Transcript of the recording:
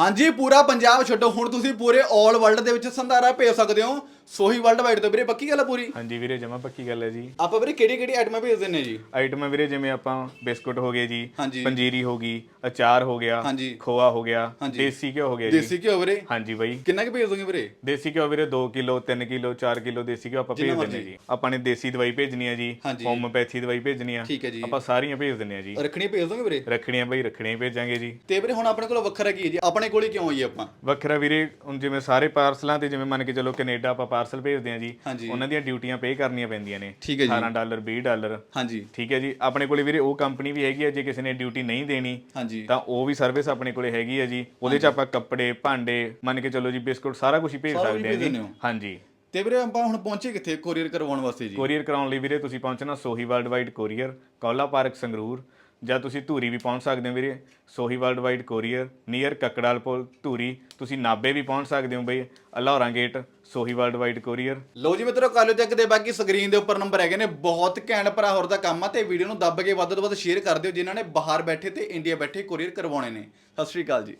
ਹਾਂਜੀ ਪੂਰਾ ਪੰਜਾਬ ਛੱਡੋ। ਹੁਣ ਤੁਸੀਂ ਪੂਰੇ 올 ਵਰਲਡ ਦੇ ਵਿੱਚ ਸੰਧਾਰਾ ਭੇਜ ਸਕਦੇ ਹੋ। ਸੋਹੀ ਵਰਲਡ ਵਾਈਡ ਤੋਂ ਵੀਰੇ ਪੱਕੀ ਗੱਲ ਆ ਪੂਰੀ? ਹਾਂਜੀ ਵੀਰੇ ਜਮਾ ਪੱਕੀ ਗੱਲ ਹੈ ਜੀ। ਆਪਾਂ ਵੀਰੇ ਕਿਹੜੀ ਕਿਹੜੀ ਆਈਟਮਾਂ ਭੇਜ ਦਿੰਨੇ ਜੀ? ਆਈਟਮਾਂ ਵੀਰੇ ਜਿਵੇਂ ਆਪਾਂ ਬਿਸਕੁਟ ਹੋ ਗਏ ਜੀ ਹਾਂਜੀ। ਪੰਜੀਰੀ ਹੋ ਗਈ ਅਚਾਰ ਹੋ ਗਿਆ ਹਾਂਜੀ। ਖੋਆ ਹੋ ਗਿਆ ਹਾਂਜੀ। ਦੇਸੀ ਘਿਓ ਹੋ ਗਿਆ ਜੀ। ਦੇਸੀ ਘਿਓ ਵੀਰੇ? ਹਾਂਜੀ ਬਾਈ। ਕਿੰਨਾ ਕੁ ਭੇਜ ਦੋਗੇ ਵੀਰੇ? ਦੇਸੀ ਘਿਓ ਵੀਰੇ 2 ਕਿਲੋ 3 ਕਿਲੋ 4 ਕਿਲੋ ਦੇਸੀ ਘਿਓ ਆਪਾਂ ਭੇਜ ਜਿੰਨਾ ਦਿੰਦੇ ਮਰਜ਼ੀ। ਜੀ। ਆਪਾਂ ਨੇ ਦੇਸੀ ਦਵਾਈ ਭੇਜਣੀ ਆ ਜੀ ਹਾਂਜੀ। ਹੋਮੋਪੈਥੀ ਦਵਾਈ ਭੇਜਣੀ ਆ। ਠੀਕ ਹੈ ਜੀ। ਆਪਾਂ ਸਾਰੀਆਂ ਭੇਜ ਦਿੰਦੇ ਆ ਜੀ। ਰੱਖਣੀ ਭੇਜ ਦੋਗੇ ਵੀਰੇ? ਰੱਖਣੀਆਂ ਬਾਈ ਰੱਖਣੀਆਂ ਹੀ ਭੇਜਾਂਗੇ ਜੀ। ਤੇ ਵੀਰੇ ਹੁਣ ਆਪਣੇ ਕੋਲ ਵੱਖਰਾ ਕੀ ਹੈ ਜੀ? ਆਪਣੇ ਕੋਲ ਕਿਉਂ ਆਈ ਆਪਾਂ? ਵੱਖਰਾ ਵੀਰੇ ਹੁਣ ਜਿਵੇਂ ਸਾਰੇ ਪਾਰਸਲਾਂ ਤੇ ਜਿਵੇਂ ਮੰਨ ਕੇ ਚੱਲੋ ਕੈਨੇਡਾ ਆਪਾਂ ਪਾਰਸਲ ਭੇਜਦੇ ਆ ਜੀ। ਉਹਨਾਂ ਦੀਆਂ ਡਿਊਟੀਆਂ ਪੇ ਕਰਨੀਆਂ ਪੈਂਦੀਆਂ ਨੇ। ਠੀਕ ਹੈ ਜੀ। 18 ਡਾਲਰ 20 ਡਾਲਰ। ਹਾਂਜੀ। ਠੀਕ ਹੈ ਜੀ। ਆਪਣੇ ਕੋਲੇ ਵੀਰੇ ਉਹ ਕੰਪਨੀ ਵੀ ਹੈਗੀ ਆ ਜੇ ਕਿਸੇ ਨੇ ਡਿਊਟੀ ਨਹੀਂ ਦੇਣੀ ਤਾਂ ਉਹ ਵੀ ਸਰਵਿਸ ਆਪਣੇ ਕੋਲੇ ਹੈਗੀ ਆ ਜੀ। ਉਹਦੇ ਚ ਆਪਾਂ ਕੱਪੜੇ ਭਾਂਡੇ ਮੰਨ ਕੇ ਚੱਲੋ ਜੀ ਬਿਸਕੁਟ ਸਾਰਾ ਕੁਝ ਹੀ ਭੇਜ ਸਕਦੇ ਆ ਜੀ। ਹਾਂਜੀ। ਤੇ ਵੀਰੇ ਆਪਾਂ ਹੁਣ ਪਹੁੰਚੇ ਕਿੱਥੇ ਕੋਰੀਅਰ ਕਰਵਾਉਣ ਵਾਸਤੇ ਜੀ? ਕੋਰੀਅਰ ਕਰਾਉਣ ਲਈ ਵੀਰੇ ਤੁਸੀਂ ਪਹੁੰਚਣਾ Sohi world wide courier Kaula park Sangrur ਜਾਂ ਤੁਸੀਂ ਧੂਰੀ ਵੀ ਪਹੁੰਚ ਸਕਦੇ ਹੋ ਵੀਰੇ। Sohi world wide courier near Kakkaral ਪੁਲ, ਧੂਰੀ। ਤੁਸੀਂ ਨਾਬੇ ਵੀ ਪਹੁੰਚ ਸਕਦੇ ਹੋ ਬਈ, Alhaura gate Sohi world wide courier ਲੋ ਜੀ ਮਿੱਤਰੋ ਕਾਲੋ ਚੱਕ ਦੇ ਬਾਕੀ ਸਕਰੀਨ ਦੇ ਉੱਪਰ ਨੰਬਰ ਹੈਗੇ ਨੇ। ਬਹੁਤ ਘੈਂਟ ਭਰਾ ਹੋਰ ਦਾ ਕੰਮ ਆ ਤੇ ਵੀਡੀਓ ਨੂੰ ਦੱਬ ਕੇ ਵੱਧ ਤੋਂ ਵੱਧ ਸ਼ੇਅਰ ਕਰ ਦਿਓ ਜਿਨ੍ਹਾਂ ਨੇ ਬਾਹਰ ਬੈਠੇ ਤੇ ਇੰਡੀਆ ਬੈਠੇ ਕੋਰੀਅਰ ਕਰਵਾਉਣੇ ਨੇ। ਸਤਿ ਸ਼੍ਰੀ ਅਕਾਲ ਜੀ।